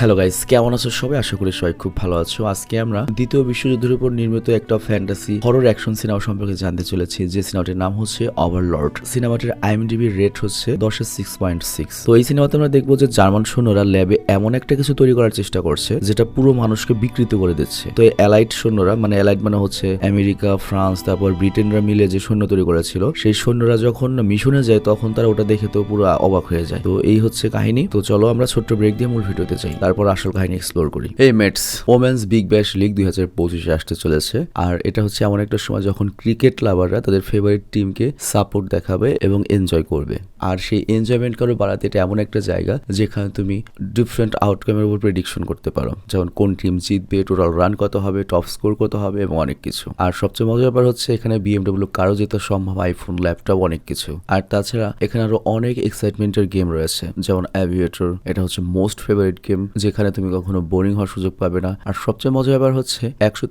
Hello guys কেমন আছো সবাই? আশা করি সবাই খুব ভালো আছো। আজকে আমরা দ্বিতীয় বিশ্বযুদ্ধের উপর নির্মিত একটা ফ্যান্টাসি হরর অ্যাকশন সিনেমা সম্পর্কে জানতে চলেছি। যে সিনেমাটির নাম হচ্ছে ওভারলর্ড সিনেমাটির আইএমডিবি রেট হচ্ছে দশের সিক্স পয়েন্ট সিক্স তো এই সিনেমাতে আমরা দেখব যে জার্মান সৈন্যরা ল্যাবে এমন একটা কিছু তৈরি করার চেষ্টা করছে, যেটা পুরো মানুষকে বিকৃত করে দিচ্ছে। তো এই সৈন্যরা মানে অ্যালাইট মানে হচ্ছে আমেরিকা, ফ্রান্স, তারপর ব্রিটেনরা মিলে যে সৈন্য তৈরি করেছিল, সেই সৈন্যরা যখন মিশনে যায়, তখন তারা ওটা দেখে তো পুরো অবাক হয়ে যায়। তো এই হচ্ছে কাহিনী। তো চলো আমরা ছোট্ট ব্রেক দিয়ে মূল ভিডিওতে যাই। তারপর আসল কাহিনী এক্সপ্লোর করি। এই মেটস ওমেন্স বিগ ব্যাশ লিগ দুই হাজার পঁচিশে আসতে চলেছে। আর এটা হচ্ছে এমন একটা সময় যখন ক্রিকেট লাভাররা তাদের ফেভারিট টিমকে সাপোর্ট দেখাবে এবং এনজয় করবে। আর সেই এনজয়মেন্ট কারও বাড়াতে এটা এমন একটা জায়গা যেখানে তুমি ডিফারেন্ট আউটকামের উপর প্রেডিকশন করতে পারো। যেমন কোন টিম জিতবে টোটাল রান কত হবে টপ স্কোর কত হবে এবং অনেক কিছু। আর সবচেয়ে মজার ব্যাপার হচ্ছে এখানে বিএমডব্লিউ কারও জেতা সম্ভব আইফোন ল্যাপটপ অনেক কিছু। আর তাছাড়া এখানে আরও অনেক এক্সাইটমেন্টের গেম রয়েছে। যেমন অ্যাভিয়েটর এটা হচ্ছে মোস্ট ফেভারিট গেম যেখানে তুমি কখনো বোরিং হওয়ার সুযোগ পাবে না। আর সবচেয়ে মজার ব্যাপার হচ্ছে, একশো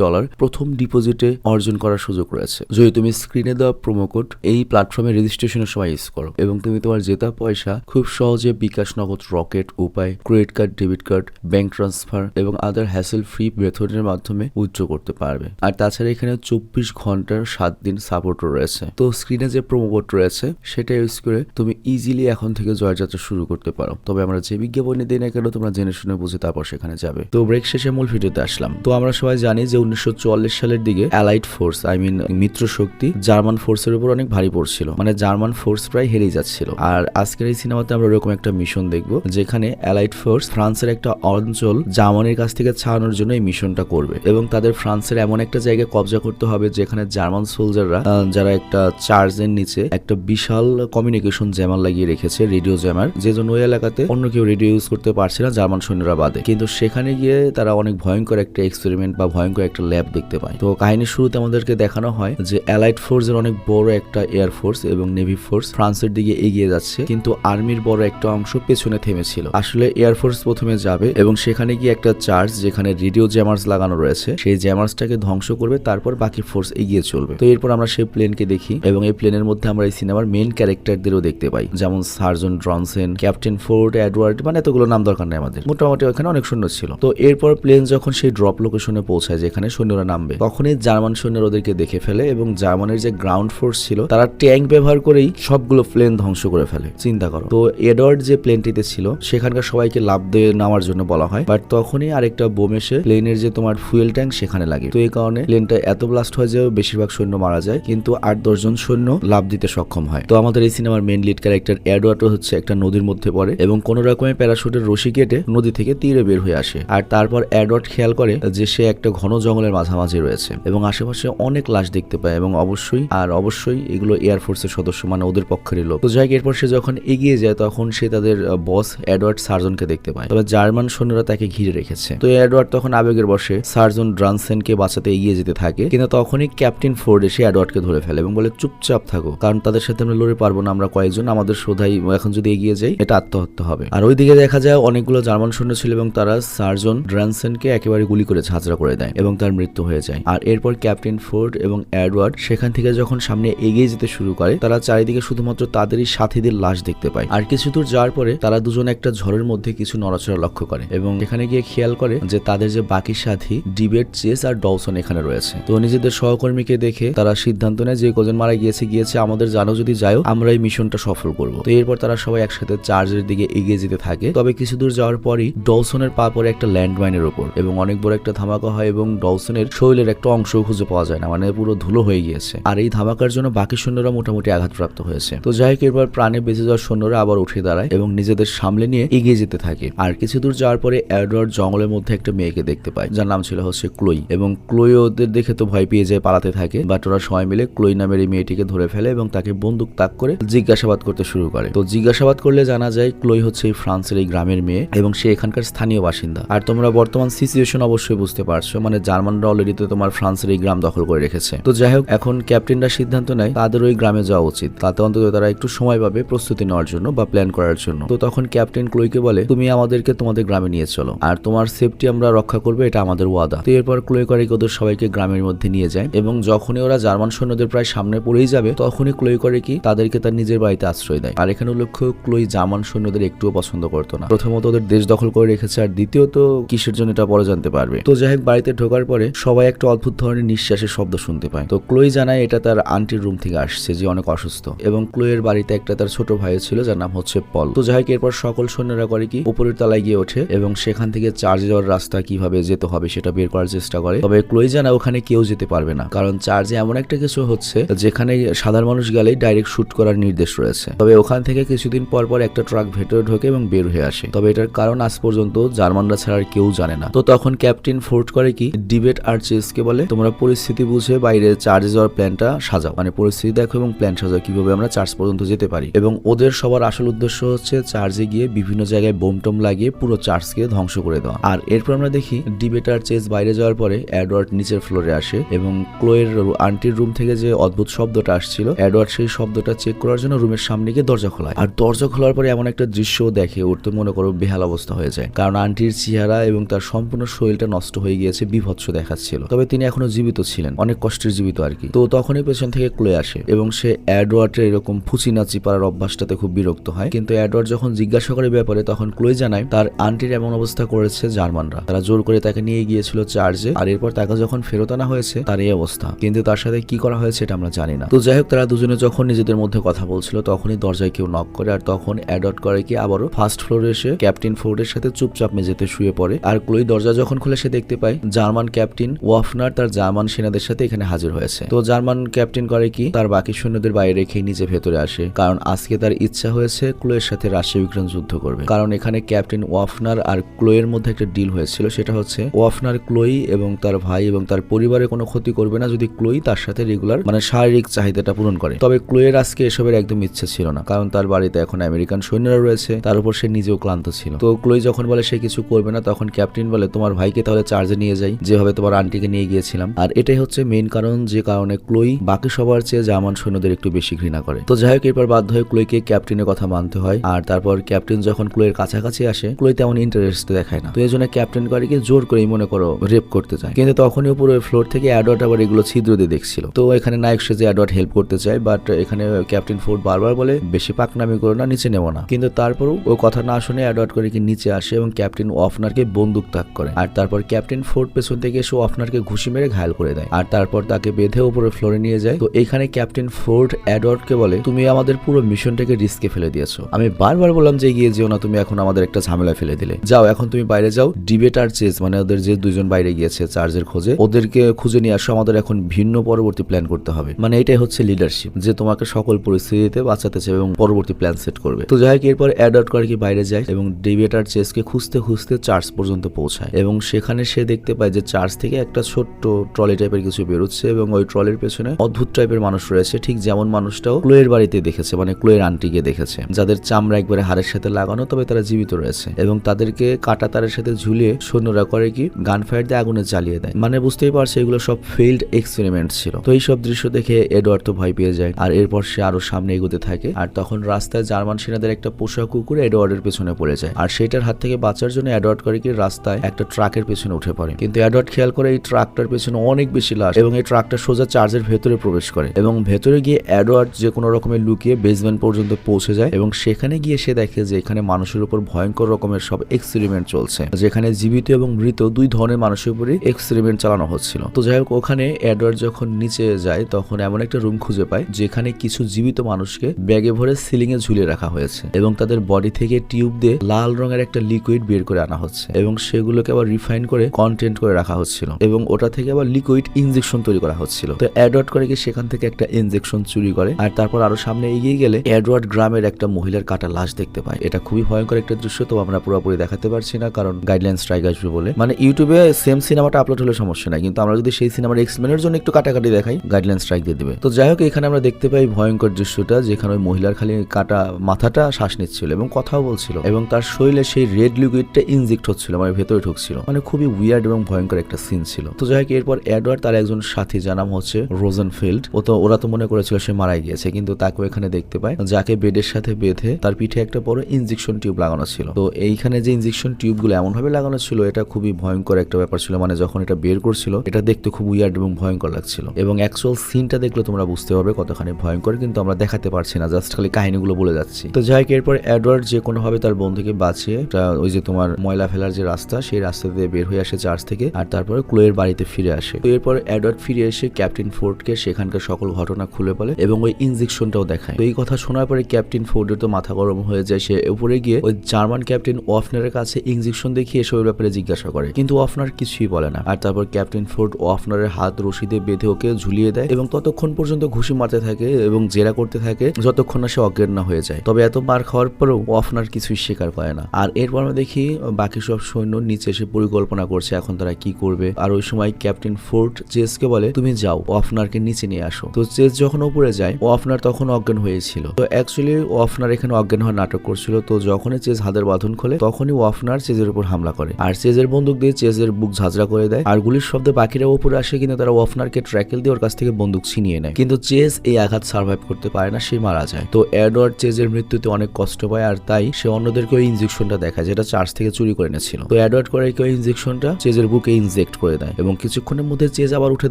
ডলার প্রথম ডিপোজিটে অর্জন করার সুযোগ রয়েছে। যদি তুমি স্ক্রিনে দেওয়া প্রোমো কোড এই প্ল্যাটফর্মে রেজিস্ট্রেশনের সময় ইউজ করো এবং তুমি তোমার জেতা পয়সা খুব সহজে bKash Nagad Rocket Upay credit card debit card bank transfer এবং আদার হ্যাসেল ফ্রি মেথডের মাধ্যমে উইথড্র করতে পারবে। আর তাছাড়া এখানে চব্বিশ ঘণ্টার সাত দিন সাপোর্ট রয়েছে। তো স্ক্রিনে যে প্রোমো কোড রয়েছে, সেটা ইউজ করে তুমি ইজিলি এখন থেকে জয়যাত্রা শুরু করতে পারো। তবে আমরা যে বিজ্ঞাপনে দিই না কেন, তোমরা জেনে শুনে বুঝে তারপর সেখানে যাবে। তো ব্রেক শেষে মূল ভিডিওতে আসলাম। তো আমরা সবাই জানি যে উনিশশো চুয়াল্লিশ সালের দিকে অ্যালাইড ফোর্স আই মিন মিত্র শক্তি জার্মান ফোর্সের উপর অনেক ভারী পড়ছিল। মানে জার্মান ফোর্স প্রায় হেরেই যাচ্ছিল। আর আজকের এই সিনেমাতে আমরা এরকম একটা মিশন দেখব, যেখানে অ্যালাইড ফোর্স ফ্রান্সের একটা অঞ্চল জার্মানির কাছ থেকে ছাড়ানোর জন্য এই মিশনটা করবে। এবং তাদের ফ্রান্সের এমন একটা জায়গায় কবজা করতে হবে, যেখানে জার্মান সোলজাররা যারা একটা চার্জের নিচে একটা বিশাল কমিউনিকেশন জ্যামার লাগিয়ে রেখেছে রেডিও জ্যামার যে জন্য ওই এলাকাতে অন্য কেউ রেডিও ইউজ করতে পারছে না জার্মান সৈন্যরা বাদে। কিন্তু সেখানে গিয়ে তারা অনেক ভয়ঙ্কর একটা এক্সপেরিমেন্ট বা ভয়ঙ্কর একটা ল্যাব দেখতে পায়। তো কাহিনীর শুরুতে আমাদেরকে দেখানো হয় যে অ্যালাইড ফোর্সের অনেক বড় একটা এয়ার ফোর্স এবং নেভি ফোর্স ফ্রান্সের দিকে এগিয়ে যাচ্ছে, কিন্তু আর্মির বড় একটা অংশ পেছনে থেমেছিল। আসলে এয়ার ফোর্স প্রথমে যাবে এবং সেখানে গিয়ে একটা চার্জ যেখানে রেডিও জ্যামার্স লাগানো রয়েছে, সেই জ্যামার্সটাকে ধ্বংস করবে, তারপর বাকি ফোর্স এগিয়ে চলবে। তো এরপর আমরা সেই প্লেনকে দেখি এবং এই প্লেনের মধ্যে আমরা এই সিনেমার মেইন ক্যারেক্টারদেরও দেখতে পাই, যেমন সার্জন ড্রনসেন ক্যাপ্টেন ফোর্ড এডওয়ার্ড মানে এতগুলো নাম দরকার নেই আমাদের। মোটামুটি ওখানে অনেক সৈন্য ছিল। তো এরপর প্লেন যখন সেই ড্রপ লোকেশনে পৌঁছায়, যেখানে সৈন্যরা নামবে, তখনই জার্মান সৈন্যরা ওদেরকে দেখে ফেলে এবং জার্মানের যে গ্রাউন্ড ফোর্স ছিল, তারা ট্যাঙ্ক ব্যবহার করেই সবগুলো প্লেন ধ্বংস করে ফেলে। চিন্তা করো। তো এডওয়ার্ড যে প্লেনটিতে ছিল, সেখানকার সবাইকে লাভ দিয়ে নামার জন্য বলা হয়। বাট তখনই আরেকটা বোম এসে প্লেনের যে তোমার ফুয়েল ট্যাঙ্ক সেখানে লাগে তো এই কারণে প্লেনটা এত ব্লাস্ট হয় যে বেশিরভাগ সৈন্য মারা যায়, কিন্তু আট দশজন সৈন্য লাভ দিতে সক্ষম হয়। তো আমাদের এই সিনেমার মেন লিড ক্যারেক্টার এডওয়ার্ডও হচ্ছে একটা নদীর মধ্যে পড়ে এবং কোন রকমের প্যারাশুটের রশি কেটে নদী থেকে তীরে বের হয়ে আসে। আর তারপর এডওয়ার্ড খেয়াল করে যে সে একটা ঘন জঙ্গলের মাঝামাঝি রয়েছে এবং আশেপাশে অনেক লাশ দেখতে পায় এবং অবশ্যই, আর অবশ্যই এগুলো এয়ারফোর্সের সদস্য মানে ওদের পক্ষেরই লোক। তো যাই এরপর সে যখন এগিয়ে যায়, তখন সে তাদের বস এডওয়ার্ড সার্জনকে দেখতে পায়। তবে জার্মান সৈন্যরা তাকে ঘিরে রেখেছে। তো এডওয়ার্ড তখন আবেগের বসে সার্জন ড্রানসেনকে বাঁচাতে এগিয়ে যেতে থাকে, কিন্তু তখনই ক্যাপ্টেন ফোর্ড এসে এডওয়ার্ডকে ধরে ফেলে এবং বলে, চুপচাপ থাকো, কারণ তাদের সাথে আমরা লড়ে পারব না, আমরা কয়েকজন, আমাদের শোধাই, এখন যদি এগিয়ে যাই, এটা আত্মহত্যা হবে। আর ওইদিকে দেখা যায় অনেকগুলো জার্মান সৈন্য ছিল এবং তারা সার্জন ড্রানসেনকে একেবারে গুলি করে ঝাঁঝরা করে দেয় এবং তার মৃত্যু হয়ে যায়। আর এরপর ক্যাপ্টেন ফোর্ড এবং এডওয়ার্ড সেখান থেকে যখন সামনে এগিয়ে যেতে শুরু করে, তারা চারিদিকে শুধুমাত্র তাদেরই সাথীদের লাশ দেখতে পায়। আর কিছু দূর যাওয়ার পরে তারা দুজন একটা ঝড়ের মধ্যে কিছু নড়াচড়া লক্ষ্য করে এবং এখানে গিয়ে খেয়াল করে যে তাদের যে বাকি সাথী, ডিবেট, চেস আর ডলসন এখানে রয়েছে। তো নিজেদের সহকর্মীকে দেখে তারা সিদ্ধান্ত নেয় যে কজন মারা গিয়েছে গিয়েছে, আমাদের জানো যদি যাও আমরা এই মিশনটা সফল করব। তো এরপর তারা সবাই একসাথে চার্জের দিকে এগিয়ে যেতে থাকে। তবে কিছু দূর যাওয়ার পরই ডলসনের পা পড়ে একটা ল্যান্ডমাইনের ওপর এবং অনেক বড় একটা ধামাকা হয় এবং ডলসনের শরীরের একটা অংশ খুঁজে পাওয়া যায় না মানে পুরো ধুলো হয়ে গিয়েছে। আর এই ধামাকার জন্য বাকি সৈন্যরা মোটামুটি আঘাতপ্রাপ্ত হয়েছে। তো যাই হোক, এরপর প্রাণে বেঁচে যাওয়ার সৈন্যরা আবার উঠে দাঁড়ায় এবং নিজেদের সামলে নিয়ে এগিয়ে যেতে থাকে। আর কিছু দূর যাওয়ার পরে এডওয়ার্ড জঙ্গলের মধ্যে একটা মেয়েকে দেখতে পায়, যার নাম ছিল হচ্ছে ক্লোই এবং ক্লোই ওদের দেখে তো ভয় পেয়ে যায়, পালাতে থাকে। বাট ওরা সবাই মিলে ক্লোই নামের এই মেয়েটিকে ধরে ফেলে এবং তাকে বন্দুক তাক করে জিজ্ঞাসাবাদ করতে শুরু করে। তো জিজ্ঞাসাবাদ করলে জানা যায় ক্লোই হচ্ছে এই ফ্রান্সের এই গ্রামের মেয়ে। এবং সে এখানকার স্থানীয় বাসিন্দা। আর তোমরা বর্তমান সিচুয়েশন অবশ্যই বুঝতে পারছ মানে জার্মানরা অলরেডি তো তোমার ফ্রান্সের এই গ্রাম দখল করে রেখেছে। তো যাই হোক, এখন ক্যাপ্টেনরা সিদ্ধান্ত নেয়, তাদের ওই গ্রামে যাওয়া উচিত। তাতে অন্তত তারা একটু সময় পাবে প্রস্তুতি নেওয়ার জন্য বা প্ল্যান করার জন্য। তো তখন ক্যাপ্টেন ক্লোইকে বলে, তুমি আমাদেরকে তোমাদের গ্রামে নিয়ে চলো। আর তোমার সেফটি আমরা রক্ষা করবে, এটা আমাদের ওয়াদা। তো এরপর ক্লোই করে ওদের সবাইকে গ্রামের মধ্যে নিয়ে যায় এবং যখনই ওরা জার্মান সৈন্যদের প্রায় সামনে পড়েই যাবে, তখনই ক্লোই করে কি, তাদেরকে তার নিজের বাড়িতে আশ্রয় দেয়। আর এখানে লক্ষ্য, ক্লোই জার্মান সৈন্যদের একটুও পছন্দ করতো না। প্রথমত ওদের দেশ দখল করে রেখেছে আর দ্বিতীয়ত কিসের জন্য এটা পরে জানতে পারবে। তো যাই বাড়িতে ঢোকার পরে সবাই একটা অদ্ভুত ধরনের নিঃশ্বাসের শব্দ শুনতে পায়। তো ক্লোই জানায় এটা তার আন্টির রুম থেকে আসছে, যে অনেক অসুস্থ। এবং ক্লোয়ের বাড়িতে একটা তার ছোট ভাই ছিল, যার নাম হচ্ছে পল। তো যাই এরপর সকল সৈন্যরা করে কি, উপরের তলায় গিয়ে ওঠে এবং সেখান থেকে চার্জ যাওয়ার রাস্তা কীভাবে যেতে হবে সেটা বের করার চেষ্টা করে। তবে ক্লোই জানা ওখানে কেউ যেতে পারবে না, কারণ চার্জে এমন একটা কিছু হচ্ছে, যেখানে সাধারণ মানুষ গেলেই ডাইরেক্ট শুট করার নির্দেশ রয়েছে। তবে ওখান থেকে কিছুদিন পর পর একটা ট্রাক ভেতরে ঢোকে এবং বের হয়ে আসে। তবে এটার কারণ আজ পর্যন্ত জার্মানরা ছাড়া কেউ জানে না। তো তখন ক্যাপ্টেন ফোর্ট করে কি, ডিবেট আর চেসকে বলে, তোমরা পরিস্থিতি বুঝে বাইরে চার্জে যাওয়ার প্ল্যানটা সাজাও। মানে পরিস্থিতি দেখো এবং প্ল্যান সাজাও, কীভাবে আমরা চার্জ পর্যন্ত যেতে পারি। এবং ওদের সবার আসল উদ্দেশ্য হচ্ছে চার্জে গিয়ে বিভিন্ন জায়গায় বোম টোম লাগিয়ে পুরো চার্জকে ধ্বংস করে দেওয়া। আর এরপর আমরা দেখি, ডিবেট আর চেস বাইরে যাওয়ার পরে অ্যাডওয়ার্ড নিচের ফ্লোরে আসে এবং ক্লোয়ের আন্টির রুম থেকে যে অদ্ভুত শব্দটা আসছিল অ্যাডওয়ার্ড সেই শব্দটা চেক করার জন্য রুমের সামনে গিয়ে দরজা খোলায়। আর দরজা খোলার পরে এমন একটা দৃশ্য দেখে ওর তো মনে করো বেহাল অবস্থা হয়ে যায়। কারণ আন্টির চেহারা এবং তার সম্পূর্ণ শরীরটা নষ্ট হয়ে গিয়েছে, বিভৎস দেখাচ্ছিল। তবে তিনি এখনও জীবিত ছিলেন, অনেক কষ্টের জীবিত আর কি। তো তখনই পেছন থেকে ক্লোয়ে আসে এবং সে অ্যাডওয়ার্ডের এরকম ফুচি নাচি পাড়ার অভ্যাসটাতে খুব বিরক্ত হয়। কিন্তু অ্যাডওয়ার্ড যখন জিজ্ঞাসা করে ব্যাপারে, তখন ক্লোয়ে জানায়, তার আন্টির এমন অবস্থা করেছে জার্মানরা। তারা জোর করে তাকে নিয়ে গিয়েছিল চার্জে আর এরপর তাকে যখন ফেরত আনা হয়েছে, তার এই অবস্থা। কিন্তু তার সাথে কি করা হয়েছে, এটা আমরা জানি না। তো যাই হোক, তারা দুজনে যখন নিজেদের মধ্যে কথা বলছিল, তখনই দরজায় কেউ নক করে, আর তখন অ্যাডপ্ট করে কি, আবারও ফার্স্ট ফ্লোরে এসে ক্যাপ্টেন ফোর্ডের সাথে চুপচাপ মেঝেতে শুয়ে পড়ে। আর ক্লোই দরজা যখন খুলে সে দেখতে পায়, জার্মান ক্যাপ্টেন ওয়াফনার তার জার্মান সেনাদের সাথে এখানে হাজির হয়েছে। তো জার্মান ক্যাপ্টেন করে কি, তার বাকি সৈন্যদের বাইরে রেখে নিজে ভেতরে আসে। কারণ আজকে তার ইচ্ছা হয়েছে ক্লোয়ের সাথে রাশিয়া ইউক্রেন যুদ্ধ করবে। কারণ এখানে ক্যাপ্টেন ওয়াফনার আর ক্লোয়ের মধ্যে একটা ডিল হয়েছিল, সেটা হচ্ছে ওয়াফনার ক্লোই এবং তার ভাই এবং তার পরিবারের কোনো ক্ষতি করবে না যদি ক্লোই তার সাথে রেগুলার মানে শারীরিক চাহিদাটা পূরণ করে। তবে ক্লোয়ের আজকে এসবের একদম ইচ্ছে ছিল না, কারণ তার বাড়িতে এখন আমেরিকান সৈন্যরা রয়েছে, তার উপর সে নিজেও ক্লান্ত ছিল। তো ক্লোই যখন বলে সে কিছু করবে না, তখন ক্যাপ্টেন বলে, তোমার ভাইকে তাহলে চার্জে নিয়ে যাই। যেভাবে তোমার আন্টিকে নিয়ে গিয়েছিলাম। আর এটাই হচ্ছে মেইন কারণ যে কারণে ক্লোই বাকি সবার চেয়ে জার্মান সৈন্যদের একটু বেশি ঘৃণা করে। তো যাই হোক, এরপর বাধ্য হয়ে ক্লোইকে ক্যাপ্টেনের কথা মানতে হয়। আর তারপর ক্যাপ্টেন যখন ক্লোয়ের কাছাকাছি আসে, ক্লোই তেমন ইন্টারেস্ট দেখায় না। তো এই জন্য ক্যাপ্টেন গাড়িকে জোর করেই মনে করো রেপ করতে চায় কিন্তু তখনই উপরে ফ্লোর থেকে অ্যাডওয়ার্ড আবার এগুলো ছিদ্র দিয়ে দেখছিল। তো এখানে নায়ক সেজে অ্যাডওয়ার্ড হেল্প করতে চায় বাট এখানে ক্যাপ্টেন ফোর্ড বারবার বলে, বেশি পাকনামি করো না, নিচে নেব না। কিন্তু তারপরও ও কথা না শুনে অ্যাডওয়ার্ড করে কি নিচে আসে এবং ক্যাপ্টেন অফনারকে বন্দুক তাক করে। আর তারপর ক্যাপ্টেন ফোর্ড পেছন থেকে এসে অফনারকে ঘুষি মেরে ঘায়ল করে দেয়। আর তারপর তাকে বেঁধে উপরে ফ্লোরে নিয়ে যায়। তো এখানে ক্যাপ্টেন ফোর্ড অ্যাডওয়ার্ডকে বলে, তুমি আমাদের পুরো মিশনটাকে রিস্কে ফেলে দিয়েছ। আমি বারবার বললাম যে এগিয়ে যেও না, তুমি এখন আমাদের একটা ঝামেলায় ফেলে দিলে। যাও, এখন তুমি বাইরে যাও। ডিবেট আর চেস মানে ওদের যে দুজন বাইরে গিয়েছে চার্জের খোঁজে, ওদেরকে খুঁজে নিয়ে আসো। আমাদের এখন ভিন্ন পরবর্তী প্ল্যান করতে হবে। মানে এটাই হচ্ছে লিডারশিপ যে তোমাকে সকল পরিস্থিতিতে বাঁচাতে চাই এবং পরবর্তী প্ল্যান সেট করবে। তো যাই হোক, এরপর অ্যাডাপ্ট করে কি বাইরে যায় এবং ডিবেট আর চেসকে খুঁজতে খুঁজতে চার্চ পর্যন্ত পৌঁছায় এবং সেখানে সে দেখতে পায় যে চার্চ থেকে একটা ছোট্ট ট্রলি টাইপের কিছু বেরোচ্ছে এবং ওই ট্রলির পেছনে অদ্ভুত টাইপের মানুষ রয়েছে, ঠিক যেমন মানুষটাও ক্লোয়ের বাড়িতে দেখেছে মানে ক্লোয়ের আন্টিকে দেখেছে। যাদের চামড়া একবারে হাড়ের সাথে লাগানো, তবে তারা জীবিত রয়েছে এবং তাদেরকে কাটা তারের সাথে ঝুলিয়ে সৈন্যরা করে কি গান ফায়ার দিয়ে আগুনে জ্বালিয়ে দেয়। মানে বুঝতেই পারছে, এগুলো সব ফেইল্ড এক্সপেরিমেন্ট ছিল। তো এই সব দৃশ্য দেখে এডওয়ার্ড তো ভয় পেয়ে যায়। আর এরপর সে আরও সামনে এগোতে থাকে। আর তখন রাস্তায় জার্মান সেনাদের একটা পোষা কুকুর এডওয়ার্ডের পেছনে পড়ে যায়। আর সেটার হাত থেকে বাঁচার জন্য অ্যাডওয়ার্ড করে কি রাস্তায় একটা ট্রাকের পেছনে উঠে পড়ে। কিন্তু অ্যাডওয়ার্ড খেয়াল করে এই ট্রাকটার পেছনে অনেক বেশি লাশ এবং এই ট্রাকটা সোজা চার্জের ভেতরে প্রবেশ করে এবং ভেতরে গিয়ে অ্যাডওয়ার্ড যে কোনো রকমের লুকিয়ে বেসমেন্ট পর্যন্ত পৌঁছে যায় এবং সেখানে গিয়ে সে দেখে যে এখানে মানুষের উপর ভয়ঙ্কর রকমের সব এক্সপেরিমেন্ট চলছে। যেখানে জীবিত এবং মৃত দুই ধরনের মানুষের উপরে এক্সপেরিমেন্ট চালানো হচ্ছিল। তো যাই হোক, ওখানে অ্যাডওয়ার্ড যখন নিচে যায় তখন এমন একটা রুম খুঁজে পায় যেখানে কিছু জীবিত মানুষকে ব্যাগে ভরে সিলিং এ ঝুলিয়ে রাখা হয়েছে এবং তাদের বডি থেকে টিউব দিয়ে লাল রঙের একটা লিকুইড বের করে আনা হচ্ছে এবং সেগুলোকে আবার রিফাইন করে কন্টেন্ট করে রাখা হচ্ছিল এবং ওটা থেকে আবার লিকুইড ইনজেকশন তৈরি করা হচ্ছিল। তো অ্যাডওয়ার্ড করে কি সেখান থেকে একটা ইনজেকশন চুরি করে আর তারপর আরও সামনে এগিয়ে গেলে অ্যাডওয়ার্ড গ্রামের একটা মহিলার কাটা লাশ দেখতে পায়। এটা খুবই ভয়ঙ্কর একটা দৃশ্য, তো আমরা পুরোপুরি দেখাতে পারছি না কারণ গাইডলাইন স্ট্রাইক আসবে বলে। মানে ইউটিউবে সেম সিনেমাটা আপলোড হলে সমস্যা নাই, কিন্তু আমরা যদি সেই সিনেমার এক্সপ্লেনের জন্য একটু কাটাকাটি দেখাই গাইডলাইন স্ট্রাইক দিয়ে দিবে। তো যাই হোক, এখানে আমরা দেখতে পাই ভয়ঙ্কর দৃশ্যটা, যেখানে ওই মহিলার খালি কাটা মাথাটা শ্বাস নিচ্ছিল এবং কথাও বলছিল এবং তার শরীরে সেই রেড লিকুইডটা ইনজেক্ট হচ্ছিল মানে ভেতরে ঢুকছিল। মানে খুবই উইয়ার্ড এবং ভয়ঙ্কর একটা সিন ছিল। তো যাই হোক, এরপর এডওয়ার্ড তার একজন সাথী, যার নাম হচ্ছে রোজেনফিল্ড। ও তো, ওরা তো মনে করেছিল সে মারা গিয়েছে, কিন্তু তাকেও এখানে দেখতে পায়। যাকে বেডের সাথে বেঁধে তার পিঠে একটা বড় ইনজেকশন টিউব লাগানো ছিল। তো এইখানে যে ইনজেকশন টিউবগুলো এমন ভাবে লাগানো ছিল, এটা খুবই ভয়ঙ্কর একটা ব্যাপার ছিল। মানে যখন এটা বের করছিল, এটা দেখতে খুব উইয়ার্ড এবং ভয়ঙ্কর লাগছিল। এবং অ্যাকচুয়াল সিনটা দেখলে তোমরা বুঝতে পারবে কতখানি ভয়ঙ্কর, কিন্তু আমরা দেখাতে পারছি না, জাস্ট খালি কাহিনীগুলো বলে যাচ্ছি। তো যাই হোক, এরপর এডওয়ার্ড যে কোনো ভাবে তার বন্ধুকে বাঁচিয়ে একটা ওই যে তোমার ময়লা ফেলার যে রাস্তা, সেই রাস্তা দিয়ে বের হয়ে আসে চার্চ থেকে, আর তারপরে ক্লোয়ের বাড়িতে ফিরে আসে। তো এরপর অ্যাডওয়ার্ড ফিরে এসে ক্যাপ্টেন ফোর্ডকে সেখানকার সকল ঘটনা খুলে বলে এবং ওই ইনজেকশনটাও দেখায়। তো এই কথা শোনার পরে ক্যাপ্টেন ফোর্ডের তো মাথা গরম হয়ে যায়, সে উপরে গিয়ে ওই জার্মান ক্যাপ্টেন ওয়াফনারের কাছে ইনজেকশন দেখিয়ে এসবের ব্যাপারে জিজ্ঞাসা করে। কিন্তু ওয়াফনার কিছুই বলে না। আর তারপর ক্যাপ্টেন ফোর্ড ওয়াফনারের হাত রশিদে বেঁধে ওকে ঝুলিয়ে দেয় এবং ততক্ষণ পর্যন্ত ঘুষি মারতে থাকে এবং জেরা করতে থাকে, যতক্ষণ না সে অজ্ঞান না হয়ে যায়। তবে এত মার খাওয়ার পরেও ওয়াফনার কিছুই স্বীকার করে না। আর এরপর আমরা দেখি বাকি সব সৈন্য নিচে এসে পরিকল্পনা করছে এখন তারা কি করবে। আর ওই সময় ক্যাপ্টেন ফোর্ট চেসকে বলে, তুমি যাও, ওয়াফনারকে নিচে নিয়ে আসো। তো চেস যখন উপরে যায়, ওয়াফনার তখন অজ্ঞান হয়েছিল তো অ্যাকচুয়ালি ওয়াফনার এখানে অজ্ঞান হওয়ার নাটক করছিল। তো যখনই চেস হাতের বাঁধন খোলে, তখনই ওয়াফনার চেজের উপর হামলা করে। আর চেজের বন্দুক দিয়ে চেজের বুক ঝাঁঝরা করে দেয়। আর গুলির শব্দে বাকিরা উপরে আসে কিন্তু তারা ওয়াফনারকে ট্র্যাকেল দিয়ে ওর কাছ থেকে বন্দুক ছিনিয়ে নেয়। কিন্তু চেস এই আঘাত সার্ভাইভ করতে পারে না, সে মারা যায়। তো এডওয়ার্ড চেজের মৃত্যুতে অনেক কষ্ট পায় আর তাই সে অন্যদেরকে ওই ইনজেকশনটা দেখায়, যেটা চার্চ থেকে চুরি করে এনেছিল। তো এডওয়ার্ড করে ওই ইনজেকশনটা চেজের বুকে ইনজেক্ট করে দেয় এবং কিছুক্ষণের মধ্যে চেজ আবার উঠে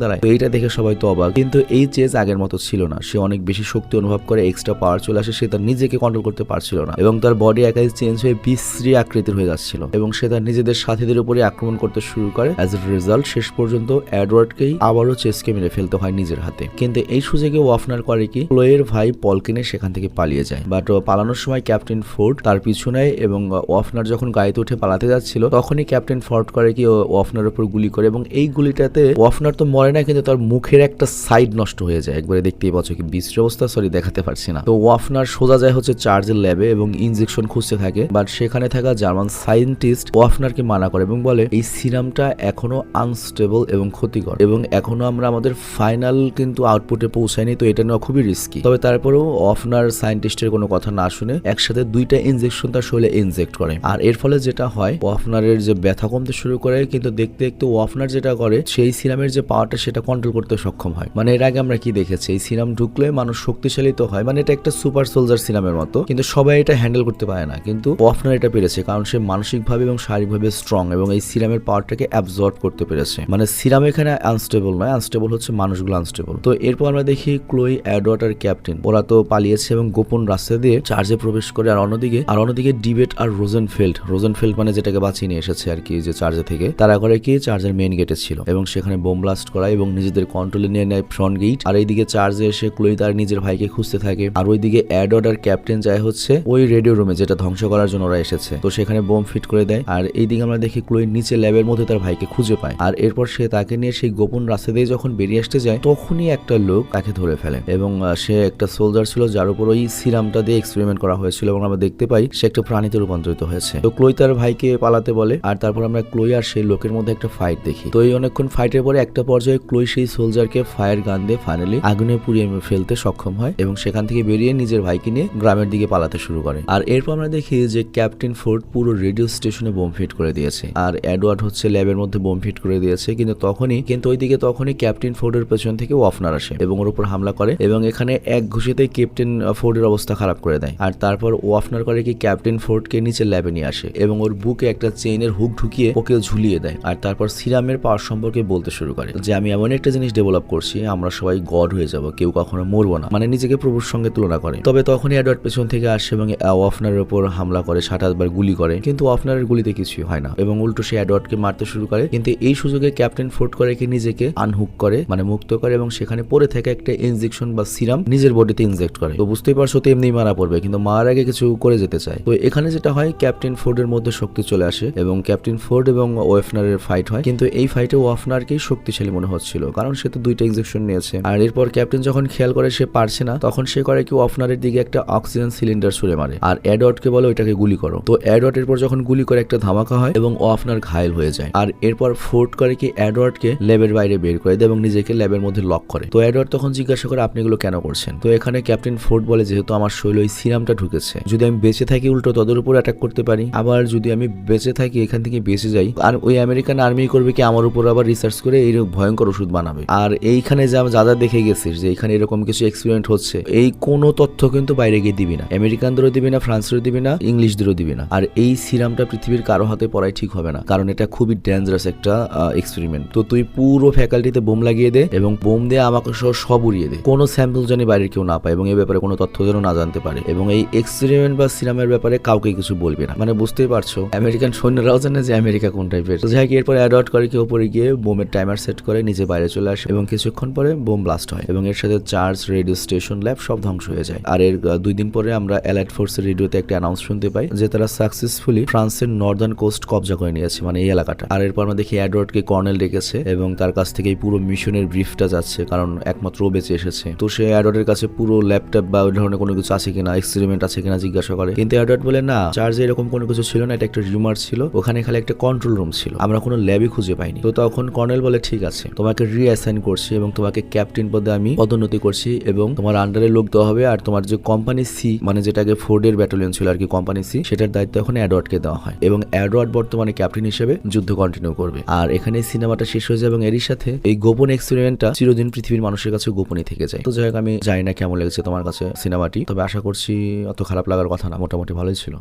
দাঁড়ায়। তো এইটা দেখে সবাই তো অবাক। কিন্তু এই চেজ আগের মতো ছিল না। সে অনেক বেশি শক্তি অনুভব করে এক্সট্রা পাওয়ার চলে আসে, সে তার নিজেকে কন্ট্রোল করতে পারছিল না। এবং তার বডি একাই চেঞ্জ হয়ে বিশ্রী আকৃতির হয়ে যাচ্ছিল। এবং সে তার নিজেদের সাথীদের উপরে আক্রমণ করতে শুরু করে। অ্যাজ এ রেজাল্ট শেষ পর্যন্ত অ্যাডওয়ার্ডকেই আবারও চেসকে মেরে ফেলতে হয় নিজের হাতে। কিন্তু এই সুযোগে ওয়াফনার করে কি? ক্লোয়ের ভাই পলকিনে সেখান থেকে পালিয়ে যায়। বাট পালানোর সময় ক্যাপ্টেন ফোর্ড তার পিছু নেয় এবং ওয়াফনার যখন গাড়িতে উঠে পালাতে যাচ্ছিল, তখনই ক্যাপ্টেন ফর্ট করে কি ওয়াফনার উপর গুলি করে এবং এই গুলিটাতে ওয়াফনার তো মরে না, কিন্তু তার মুখের একটা সাইড নষ্ট হয়ে যায়। একবারে দেখতেই পাচ্ছ কি বিশ্রী অবস্থা সরি দেখাতে পারছি না। তো ওয়াফনার সোজা যায় হচ্ছে চার্জের ল্যাবে এবং ইনজেকশন খুঁজতে থাকে বাট সেখানে থাকা জার্মান সায়েন্টিস্ট ওয়াফনারকে মানা করে এবং বলে, এই সিরামটা এখনও আনস্টেবল এবং ক্ষতিকর এবং এখনও আমরা আমাদের ফাইনাল কিন্তু আউটপুটে পৌঁছায়নি, তো এটা নেওয়া খুবই রিস্কি তবে তারপরেও ওয়াফনার সায়েন্টিস্টের কোনো কথা না শুনে একসাথে দুইটা ইনজেকশন তার শরীরে ইনজেক্ট করে। আর এর ফলে যেটা হয়, ওয়াফনারের যে ব্যথা কমতে শুরু করে, কিন্তু দেখতে দেখতে ওয়াফনার যেটা করে, সেই সিরামের যে পাওয়ারটা সেটা কন্ট্রোল করতে সক্ষম হয়। মানে এর আগে আমরা কি দেখেছি, এই সিরাম ঢুকলে মানুষ শক্তিশালী তো হয়। মানে এটা একটা সুপার সোলজার সিরামের মতো। কিন্তু সবাই এটা হ্যান্ডেল করতে পারে না। কিন্তু ওয়াফনার এটা পেরেছে, কারণ সে মানসিকভাবে এবং শারীরিকভাবে স্ট্রং এবং এই সিরামের পাওয়ারটাকে অ্যাবজর্ব করতে পেরেছে। মানে সিরাম এখানে আনস্টেবল নয় আনস্টেবল হচ্ছে মানুষগুলো আনস্টেবল তো এরপর আমরা দেখি ক্লোই অ্যাডওয়ার্ড আর ক্যাপ্টেন ওরা তো পালিয়েছে এবং গোপন রাস্তা দিয়ে চার্জে প্রবেশ করে, আর অন্যদিকে আর অন্যদিকে ডিবেট আর রোজেনফেল্ড রোজেনফেল্ড মানে যেটাকে বাঁচিয়ে নিয়ে এসেছে আর কি, যে চার্জে থেকে, তারা করে কি চার্জের মেইন গেটে ছিল। এবং সেখানে বোম ব্লাস্ট করা এবং নিজেদের কন্ট্রোলে নিয়ে নেয় ফ্রন্ট গেট আর এইদিকে চার্জে এসে ক্লোই তার নিজের ভাইকে খুঁজতে থাকে। আর ওইদিকে অ্যাডওয়ার্ড আর ক্যাপ্টেন যায় হচ্ছে ওই রেডিও রুমে যেটা ধ্বংস করার জন্য ওরা এসেছে। তো সেখানে বোম ফিট করে দেয়, আর এইদিকে আমরা দেখি ক্লোই নিচে ল্যাবের মধ্যে তার ভাইকে খুঁজে পায়। আর এরপর সে তাকে নিয়ে সেই গোপন রাস্তা দিয়ে যখন বেরিয়ে আসতে যায়, তখনই একটা লোক তাকে ধরে ফেলে। এবং সে একটা সোলজার ছিল যার উপর ওই সিরামটা দিয়ে এক্সপেরিমেন্ট করা হয়েছিল এবং আমরা দেখতে পাই সে একটা প্রাণীতে রূপান্তরিত হয়েছে। তো ক্লোই তার ভাইকে পালাতে বলে, আর তারপর আমরা ক্লোই আর সেই লোকের মধ্যে একটা ফাইট দেখি। তো এই অনেকক্ষণ ফাইটের পরে একটা পর্যায়ে ক্লোই সেই সোলজারকে ফায়ার গান দিয়ে ফাইনালি আগুনে পুড়িয়ে ফেলতে সক্ষম হয় এবং সেখান থেকে বেরিয়ে নিজের ভাইকে নিয়ে গ্রামের দিকে পালাতে শুরু করে। আর এরপর আমরা দেখি যে ক্যাপ্টেন ফোর্ড পুরো রেডিও স্টেশনে বোম ফিট করে দিয়েছে। আর এডওয়ার্ড হচ্ছে ল্যাবের মধ্যে বোম ফিট করে দিয়েছে, কিন্তু তখনই, কিন্তু ওইদিকে তখনই ক্যাপ্টেন ফোর্ডের পেছন থেকে ওয়াফনার আসে এবং ওর উপর হামলা করে এবং এখানে এক ঘুষিতেই ক্যাপ্টেন ফোর্ডের অবস্থা খারাপ করে দেয়। আর তারপর ওয়াফনার করে কি ক্যাপ্টেন ফোর্ডকে নিচে ল্যাবে নিয়ে আসে এবং ওর বুকে একটা চেইনের হুক ঢুকিয়ে ওকে ঝুলিয়ে দেয় আর তারপর সিরামের পাওয়ার সম্পর্কে বলতে শুরু করে যে, আমি এমন একটা জিনিস ডেভেলপ করছি, আমরা সবাই গড হয়ে যাব, কেউ কখনো মরবো না। মানে নিজেকে প্রভুর সঙ্গে তুলনা করে। তবে তখনই অ্যাডওয়ার্ড পেছন থেকে আসে এবং ওয়াফনারের উপর হামলা করে, সাত আটবার গুলি করে। কিন্তু ওয়াফনারের গুলিতে কিছুই হয় না এবং উল্টো সে অ্যাডওয়ার্ডকে মারতে শুরু করে। কিন্তু এই সুযোগে ক্যাপ্টেন ফোর্ড করে কি নিজেকে আনহুক করে মানে মুক্ত করে এবং সেখানে পড়ে থেকে একটা ইনজেকশন বা সিরাম নিজের বডিতে ইনজেক্ট করে। তো বুঝতেই পারছ তো এমনি মারা পড়বে, কিন্তু মারার আগে কিছু করে যেতে চায়। তো এখানে যেটা হয় ক্যাপ্টেন ফোর্ডের মধ্যে শক্তি চলে আসে এবং ক্যাপ্টেন ফোর্ড এবং ওয়েফনারের ফাইট হয়। কিন্তু এই ফাইটে ওয়াফনারকেই শক্তিশালী মনে হচ্ছিল, কারণ সে তো দুইটা ইনজেকশন নিয়েছে। আর এরপর ক্যাপ্টেন যখন খেয়াল করে সে পারছে না, তখন সে করে কি ওয়াফনারের দিকে একটা অক্সিজেন সিলিন্ডার ছুড়ে মারে। আর অ্যাডওয়ার্ডকে বলে ওইটাকে গুলি করো। তো অ্যাডওয়ার্ড এরপর যখন গুলি করে একটা ধামাকা হয় এবং ওয়াফনার ঘায়ল হয়ে যায়। আর এরপর ফোর্ড করে কি অ্যাডওয়ার্ডকে ল্যাবের বাইরে বের করে দেয় এবং নিজেকে ল্যাবের মধ্যে লক করে। তো অ্যাডওয়ার্ড তখন জিজ্ঞাসা করে, আপনি এগুলো কেন করছেন? তো এখানে ক্যাপ্টেন ফোর্ড বলে, যেহেতু আমার শৈল ওই সিরামটা ঢুকেছে। যদি আমি বেঁচে থাকি উল্টো, তদের উপর অ্যাটাক করতে পারি। আবার যদি আমি বেঁচে থাকি, এখান থেকে বেঁচে যাই, আর ওই আমেরিকান আর্মি করবে কি, আমার উপর আবার রিসার্চ করে এই ভয়ঙ্কর ওষুধ বানাবে। আর এইখানে যা যা যা দেখে গেছিস যে এখানে এরকম কিছু এক্সপেরিমেন্ট হচ্ছে, এই কোনো তথ্য কিন্তু বাইরে গিয়ে দিবি না। আমেরিকানদেরও দিবি না ফ্রান্সেরও দিবি না ইংলিশদেরও দিবি না। আর এই সিরামটা পৃথিবীর কারও হাতে পড়াই ঠিক হবে না, কারণ এটা খুবই ডেঞ্জারাস একটা এক্সপেরিমেন্ট তো তুই পুরো ফ্যাকাল্টিতে বোম লাগিয়ে দে এবং বোম দিয়ে আমাকে সহ সব উড়িয়ে দে। কোনো স্যাম্পল যেন বাইরের কেউ না পায় এবং এই ব্যাপারে কোনো তথ্য যেন না জানতে পারে। এবং এই এক্সপেরিমেন্ট বা সিরামের ব্যাপারে কাউকে কিছু বলবি না। মানে বুঝতেই পারছ, আমেরিকান সৈন্যরাও জানে যে আমেরিকা কোন টাইপের তো যাই এরপর অ্যাডওয়ার্ড করে কেউ উপরে গিয়ে বোমের টাইমার সেট করে নিজে বাইরে চলে আসে এবং কিছুক্ষণ পরে বোম ব্লাস্ট হয় এবং এর সাথে চার্জ রেডিও স্টেশন ল্যাব সব ধ্বংস হয়ে যায়। আর এর দুই দিন পরে আমরা অ্যালাইট ফোর্সের রেডিওতে একটা অ্যানাউন্স শুনতে পাই যে তারা সাকসেসফুলি ফ্রান্সের নর্দার্ন কোস্ট কবজা করে নিয়েছে মানে এই এলাকাটা। আর এরপর আমরা দেখি অ্যাডওয়ার্ডকে কর্নেল ডেকেছে এবং তার কাছ থেকে এই পুরো মিশনের ব্রিফটা যাচ্ছে, কারণ একমাত্র বেঁচে এসেছে। তো সে অ্যাডওয়ার্ডের কাছে পুরো ল্যাপটপ বা ওই ধরনের কোনো কিছু আছে কিনা এক্সপেরিমেন্ট আছে কিনা জিজ্ঞাসা করে। কিন্তু অ্যাডওয়ার্ড বলে, না চার্জে এরকম কোনো কিছু ছিল না, এটা একটা রিউমার ছিল। ওখানে খালি একটা কন্ট্রোল রুম ছিল। আমরা কোনো ল্যাবই খুঁজে পাইনি। তো তখন কর্নেল বলে, ঠিক আছে, তোমাকে রিঅ্যাসাইন করছি এবং তোমাকে ক্যাপ্টেন পদে আমি পদোন্নতি করছি এবং তোমার আন্ডারে লোক দেওয়া হবে আর তোমার যে কোম্পানি সি মানে যেটাকে ফোর্ডের ব্যাটালিয়ন ছিল আর কি কোম্পানি সি সেটার দায়িত্ব এখন অ্যাডওয়ার্ডকে দেওয়া হয় এবং অ্যাডওয়ার্ড বর্তমানে ক্যাপ্টেন হিসেবে যুদ্ধ কন্টিনিউ করবে। আর এখানে সিনেমাটা শেষ হয়ে যায় এবং এরই সাথে এই গোপন এক্সপেরিমেন্টটা চিরদিন পৃথিবীর মানুষের কাছে গোপনই থেকে যায়। তো যাই হোক, আমি জানি না কেমন লেগেছে তোমার কাছে সিনেমাটি, তবে আশা করছি অত খারাপ লাগার কথা না, মোটামুটি ভালোই ছিল।